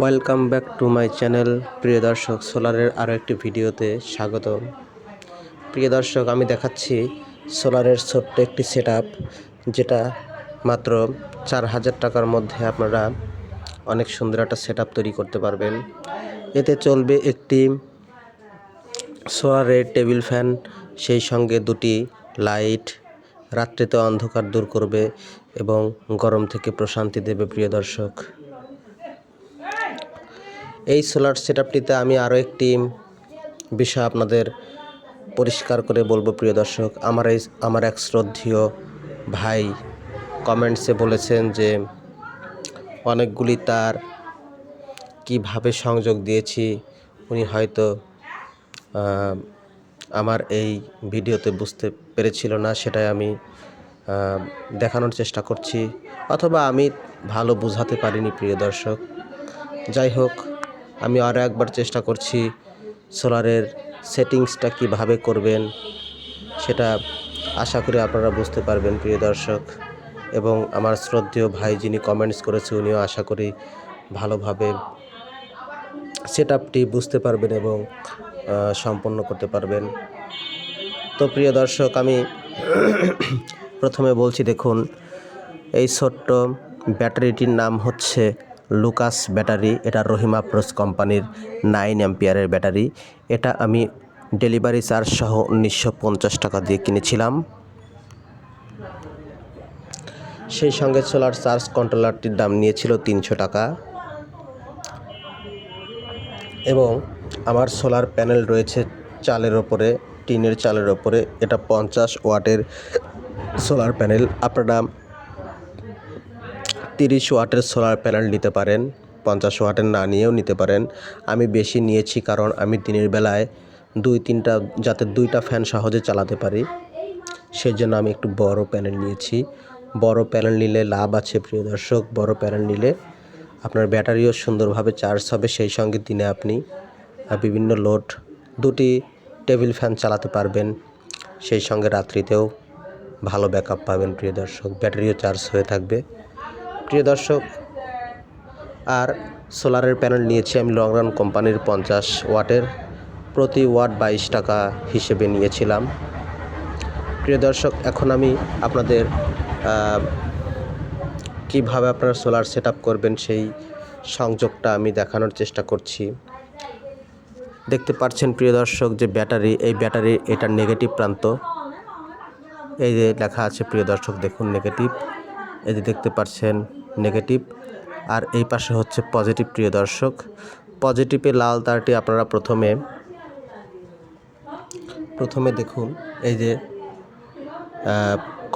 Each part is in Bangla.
Welcome back to my channel. প্রিয় দর্শক, সোলারের আরও একটি ভিডিওতে স্বাগত প্রিয় দর্শক, আমি দেখাচ্ছি সোলারের ছোট্ট একটি সেট যেটা মাত্র চার হাজার টাকার মধ্যে আপনারা অনেক সুন্দর একটা সেট তৈরি করতে পারবেন। এতে চলবে একটি সোলারের টেবিল ফ্যান, সেই সঙ্গে দুটি লাইট, রাত্রিতে অন্ধকার দূর করবে এবং গরম থেকে প্রশান্তি দেবে। প্রিয় দর্শক এই সোলার সেটআপটিতে আমি আরও একটি বিষয় আপনাদের পরিষ্কার করে বলব, প্রিয় দর্শক। আমার এই, আমার এক শ্রদ্ধীয় ভাই কমেন্টসে বলেছেন যে, অনেকগুলি তার কীভাবে সংযোগ দিয়েছি, উনি হয়তো আমার এই ভিডিওতে বুঝতে পেরেছিল না, সেটাই আমি দেখানোর চেষ্টা করছি। অথবা আমি ভালো বোঝাতে পারিনি, প্রিয় দর্শক। যাই হোক আমি আরও একবার চেষ্টা করছি সোলারের সেটিংসটা কীভাবে করবেন সেটা আশা করি আপনারা বুঝতে পারবেন, প্রিয় দর্শক। এবং আমার শ্রদ্ধেয় ভাই যিনি কমেন্টস করেছে, উনিও আশা করি ভালোভাবে সেট আপটি বুঝতে পারবেন এবং সম্পন্ন করতে পারবেন। তো প্রিয় দর্শক, আমি প্রথমে বলছি, দেখুন, এই ছোট্ট ব্যাটারিটির নাম হচ্ছে লুকাস ব্যাটারি, এটা রহিমা প্রোস কোম্পানির নাইন অ্যাম্পিয়ারের ব্যাটারি। এটা আমি ডেলিভারি চার্জ সহ উনিশশো পঞ্চাশ টাকা দিয়ে কিনেছিলাম। সেই সঙ্গে সোলার চার্জ কন্ট্রোলারটির দাম নিয়েছিল তিনশো টাকা। এবং আমার সোলার প্যানেল রয়েছে চালের ওপরে, টিনের চালের ওপরে। এটা পঞ্চাশ ওয়াটের সোলার প্যানেল। আপনারা তিরিশ ওয়াটের সোলার প্যানেল নিতে পারেন, পঞ্চাশ ওয়াটের না নিয়েও নিতে পারেন। আমি বেশি নিয়েছি কারণ আমি দিনের বেলায় দুই, তিনটা, যাতে দুইটা ফ্যান সহজে চালাতে পারি। সেই জন্য আমি একটু বড় প্যানেল নিয়েছি। বড় প্যানেল নিলে লাভ আছে প্রিয় দর্শক, বড় প্যানেল নিলে আপনার ব্যাটারিও সুন্দরভাবে চার্জ হবে। সেই সঙ্গে দিনে আপনি বিভিন্ন লোড দুটি টেবিল ফ্যান চালাতে পারবেন। সেই সঙ্গে রাত্রিতেও ভালো ব্যাকআপ পাবেন প্রিয় দর্শক। ব্যাটারিও চার্জ হয়ে থাকবে। প্রিয় দর্শক, আর সোলারের প্যানেল নিয়েছি আমি লং রান কোম্পানির পঞ্চাশ ওয়াটের। প্রতি ওয়াট বাইশ টাকা হিসেবে নিয়েছিলাম। প্রিয় দর্শক, এখন আমি আপনাদের কীভাবে আপনারা সোলার সেট করবেন সেই সংযোগটা আমি দেখানোর চেষ্টা করছি। দেখতে পাচ্ছেন প্রিয় দর্শক যে ব্যাটারি, এই ব্যাটারি এটার নেগেটিভ প্রান্ত। এই যে লেখা আছে প্রিয় দর্শক, দেখুন নেগেটিভ। এই যে দেখতে পাচ্ছেন নেগেটিভ। আর এই পাশে হচ্ছে পজিটিভ, প্রিয় দর্শক। পজিটিভে লাল তারটি আপনারা প্রথমে প্রথমে দেখুন, এই যে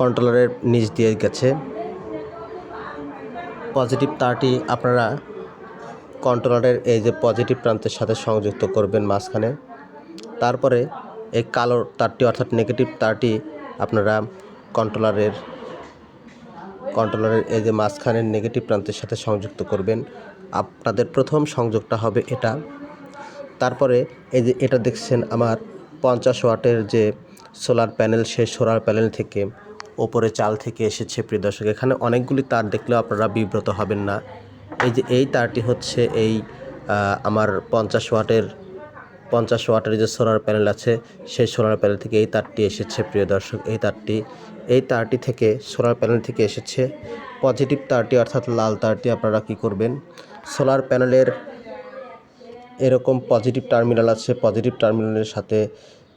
কন্ট্রোলারের নিচ দিয়ে গেছে। পজিটিভ তারটি আপনারা কন্ট্রোলারের এই যে পজিটিভ প্রান্তের সাথে সংযুক্ত করবেন মাঝখানে। তারপরে এই কালো তারটি অর্থাৎ নেগেটিভ তারটি আপনারা কন্ট্রোলারের কন্ট্রোলারের এই যে মাঝখানের নেগেটিভ প্রান্তের সাথে সংযুক্ত করবেন, আপনাদের প্রথম সংযোগটা হবে এটা। তারপরে এই যে এটা দেখছেন আমার পঞ্চাশ ওয়াটের যে সোলার প্যানেল সেই সোলার প্যানেল থেকে ওপরে চাল থেকে এসেছে প্রিয় দর্শক। এখানে অনেকগুলি তার দেখলেও আপনারা বিব্রত হবেন না। এই যে এই তারটি হচ্ছে এই আমার পঞ্চাশ ওয়াটের পঞ্চাশ ওয়াটের যে সোলার প্যানেল আছে, সেই সোলার প্যানেল থেকে এই তারটি এসেছে, প্রিয় দর্শক। এই তারটি এই তারটি থেকে সোলার প্যানেল থেকে এসেছে। পজিটিভ তারটি অর্থাৎ লাল তারটি আপনারা কি করবেন? সোলার প্যানেলের এরকম পজিটিভ টার্মিনাল আছে পজিটিভ টার্মিনালের সাথে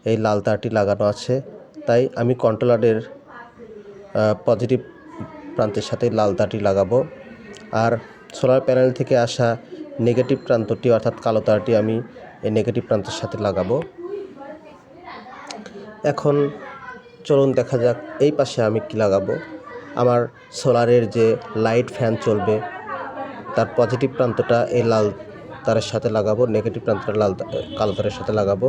এই লাল তারটি লাগানো আছে। তাই আমি কন্ট্রোলারের পজিটিভ প্রান্তের সাথে লাল তারটি লাগাবো। আর সোলার প্যানেল থেকে আসা নেগেটিভ প্রান্তটি অর্থাৎ কালো তারটি আমি এই নেগেটিভ প্রান্তের সাথে লাগাবো। এখন চলুন দেখা যাক, এই পাশে আমি কি লাগাবো? আমার সোলারের যে লাইট ফ্যান চলবে, তার পজিটিভ প্রান্তটা এই লাল তারের সাথে লাগাবো নেগেটিভ প্রান্তটা লাল কালো তারের সাথে লাগাবো।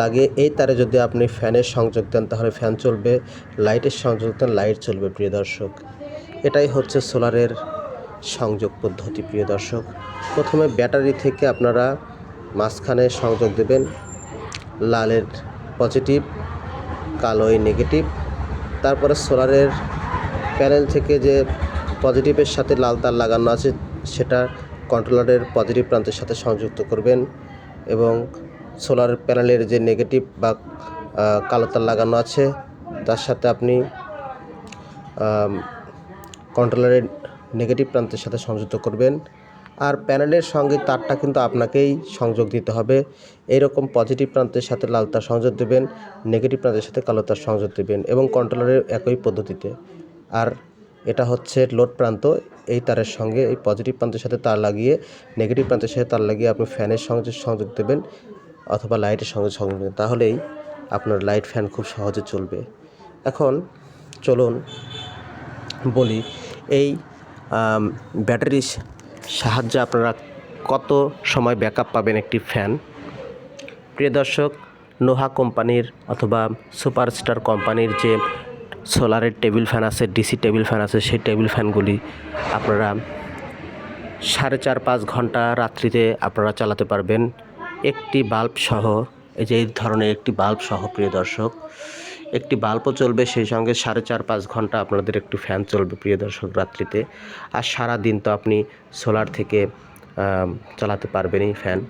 লাগিয়ে এই তারে যদি আপনি ফ্যানের সংযোগ দেন, তাহলে ফ্যান চলবে লাইটের সংযোগ দেন লাইট চলবে, প্রিয় দর্শক। এটাই হচ্ছে সোলারের সংযোগ পদ্ধতি, প্রিয় দর্শক। প্রথমে ব্যাটারি থেকে আপনারা মাঝখানে সংযোগ দেবেন। লালের পজিটিভ কালোই নেগেটিভ তারপরে সোলারের প্যানেল থেকে যে পজিটিভের সাথে লাল তার লাগানো আছে, সেটা কন্ট্রোলারের পজিটিভ প্রান্তের সাথে সংযুক্ত করবেন এবং সোলার প্যানেলের যে নেগেটিভ বা কালো তার লাগানো আছে, তার সাথে আপনি কন্ট্রোলারের নেগেটিভ প্রান্তের সাথে সংযুক্ত করবেন। আর প্যানেলের সঙ্গে তারটা কিন্তু আপনাকেই সংযোগ দিতে হবে। এইরকম পজিটিভ প্রান্তের সাথে লাল তার সংযোগ দেবেন নেগেটিভ প্রান্তের সাথে কালো তার সংযোগ দেবেন এবং কন্ট্রোলারের একই পদ্ধতিতে। আর এটা হচ্ছে লোড প্রান্ত এই তারের সঙ্গে এই পজিটিভ প্রান্তের সাথে তার লাগিয়ে নেগেটিভ প্রান্তের সাথে তার লাগিয়ে আপনি ফ্যানের সঙ্গে সংযোগ দেবেন অথবা লাইটের সঙ্গে সংযোগ দেবেন তাহলেই আপনার লাইট ফ্যান খুব সহজে চলবে। এখন চলুন বলি এই আম, ব্যাটারির সাহায্যে আপনারা কত সময় ব্যাকআপ পাবেন একটি ফ্যান? প্রিয় দর্শক, নোহা কোম্পানির অথবা সুপারস্টার কোম্পানির যে সোলারের টেবিল ফ্যান আছে, ডিসি টেবিল ফ্যান আছে, সেই টেবিল ফ্যানগুলি আপনারা সাড়ে চার পাঁচ ঘণ্টা রাত্রিতে আপনারা চালাতে পারবেন। একটি বাল্ব সহ এই যে এই ধরনের একটি বাল্ব সহ প্রিয় দর্শক একটি বাল্বও চলবে, সেই সঙ্গে সাড়ে চার পাঁচ ঘণ্টা আপনাদের একটু ফ্যান চলবে প্রিয় দর্শক রাত্রিতে। আর সারা দিন তো আপনি সোলার থেকে চালাতে পারবেনই ফ্যান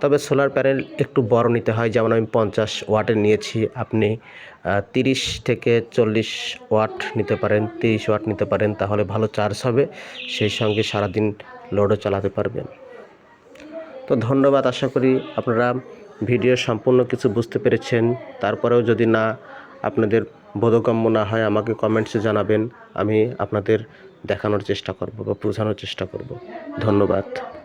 তবে সোলার প্যানেল একটু বড় নিতে হয়, যেমন আমি পঞ্চাশ ওয়াটের নিয়েছি, আপনি তিরিশ থেকে চল্লিশ ওয়াট নিতে পারেন, তিরিশ ওয়াট নিতে পারেন, তাহলে ভালো চার্জ হবে, সেই সঙ্গে সারাদিন লোডও চালাতে পারবেন। তো ধন্যবাদ, আশা করি আপনারা ভিডিও সম্পূর্ণ কিছু বুঝতে পেরেছেন, তারপরেও যদি না আপনাদের বোধগম্য না হয়, আমাকে কমেন্টসে জানাবেন, আমি আপনাদের দেখানোর চেষ্টা করব বা বোঝানোর চেষ্টা করব। ধন্যবাদ।